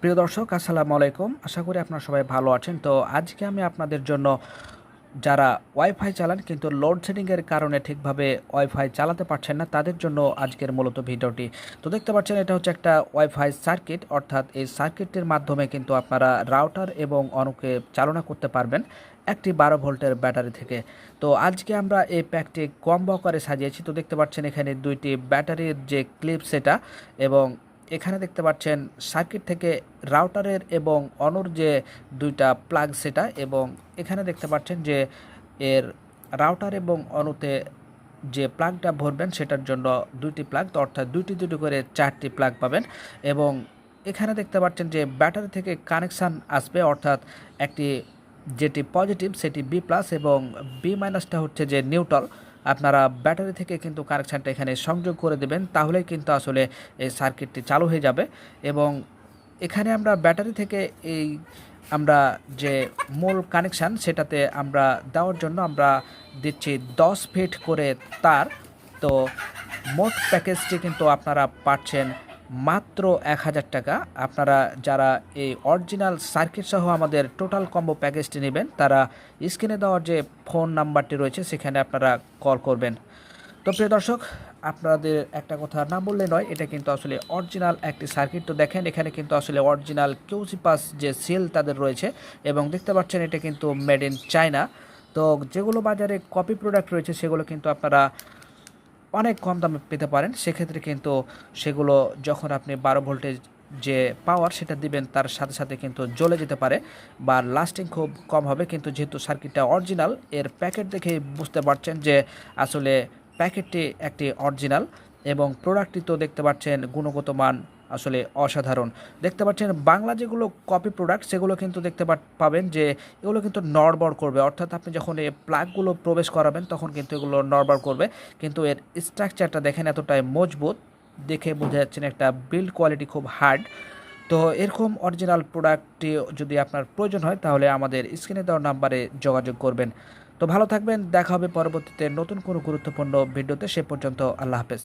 প্রিয় দর্শক, আসসালামু আলাইকুম। আশা করি আপনারা সবাই ভালো আছেন। তো আজকে আমি আপনাদের জন্য যারা ওয়াইফাই চালান কিন্তু লোডশেডিংয়ের কারণে ঠিকভাবে ওয়াইফাই চালাতে পারছেন না, তাদের জন্য আজকের মূলত ভিডিওটি। তো দেখতে পাচ্ছেন, এটা হচ্ছে একটা ওয়াইফাই সার্কিট, অর্থাৎ এই সার্কিটের মাধ্যমে কিন্তু আপনারা রাউটার এবং অনুকে চালনা করতে পারবেন একটি বারো ভোল্টের ব্যাটারি থেকে। তো আজকে আমরা এই প্যাকটি কম বকারে সাজিয়েছি। তো দেখতে পাচ্ছেন, এখানে দুইটি ব্যাটারির যে ক্লিপ সেটা এবং এখানে দেখতে পাচ্ছেন সার্কিট থেকে রাউটারের এবং অনুর যে দুইটা প্লাগ সেটা এবং এখানে দেখতে পাচ্ছেন যে এর রাউটার এবং অনুতে যে প্লাগটা ভরবেন সেটার জন্য দুইটি প্লাগ, তো অর্থাৎ দুইটি দুটি করে চারটি প্লাগ পাবেন এবং এখানে দেখতে পাচ্ছেন যে ব্যাটারি থেকে কানেকশান আসবে, অর্থাৎ একটি যেটি পজিটিভ সেটি বি প্লাস এবং বি মাইনাসটা হচ্ছে যে নিউট্রাল। আপনারা ব্যাটারি থেকে কিন্তু কানেকশানটা এখানে সংযোগ করে দেবেন, তাহলেই কিন্তু আসলে এই সার্কিটটি চালু হয়ে যাবে। এবং এখানে আমরা ব্যাটারি থেকে এই আমরা যে মূল কানেকশান সেটাতে আমরা দেওয়ার জন্য আমরা দিচ্ছি দশ ফিট করে তার। তো মোট প্যাকেজটি কিন্তু আপনারা পাচ্ছেন মাত্র এক হাজার টাকা। আপনারা যারা এই অরিজিনাল সার্কিট সহ আমাদের টোটাল কম্বো প্যাকেজটি নেবেন, তারা স্ক্রিনে দেওয়ার যে ফোন নাম্বারটি রয়েছে, সেখানে আপনারা কল করবেন। তো প্রিয় দর্শক, আপনাদের একটা কথা না বললে নয়, এটা কিন্তু আসলে অরিজিনাল একটি সার্কিট তো দেখেন, এখানে কিন্তু আসলে অরিজিনাল কিউসি পাস যে সেল তাদের রয়েছে, এবং দেখতে পাচ্ছেন এটা কিন্তু মেড ইন চায়না তো যেগুলো বাজারে কপি প্রোডাক্ট রয়েছে, সেগুলো কিন্তু আপনারা অনেক কম দামে পেতে পারেন। সেক্ষেত্রে কিন্তু সেগুলো যখন আপনি বারো ভোল্টেজ যে পাওয়ার সেটা দিবেন, তার সাথে সাথে কিন্তু জ্বলে যেতে পারে বা লাস্টিং খুব কম হবে। কিন্তু যেহেতু সার্কিটটা অরিজিনাল এর প্যাকেট দেখে বুঝতে পারছেন যে আসলে প্যাকেটটি একটি অরিজিনাল এবং প্রোডাক্টটি তো দেখতে পাচ্ছেন গুণগত মান আসলে অসাধারণ। দেখতে পাচ্ছেন, বাংলা যেগুলো কপি প্রোডাক্ট সেগুলো কিন্তু দেখতে পাবেন যে এগুলো কিন্তু নড়বড় করবে। অর্থাৎ আপনি যখন এই প্লাগগুলো প্রবেশ করাবেন, তখন কিন্তু এগুলো নড়বড় করবে। কিন্তু এর স্ট্রাকচারটা দেখেন এতটাই মজবুত, দেখে বোঝা যাচ্ছে না একটা বিল্ড কোয়ালিটি খুব হার্ড তো এরকম অরিজিনাল প্রোডাক্টটি যদি আপনার প্রয়োজন হয়, তাহলে আমাদের স্ক্রিনে দেওয়ার নাম্বারে যোগাযোগ করবেন। তো ভালো থাকবেন, দেখা হবে পরবর্তীতে নতুন কোনো গুরুত্বপূর্ণ ভিডিওতে সে পর্যন্ত আল্লাহ হাফেজ।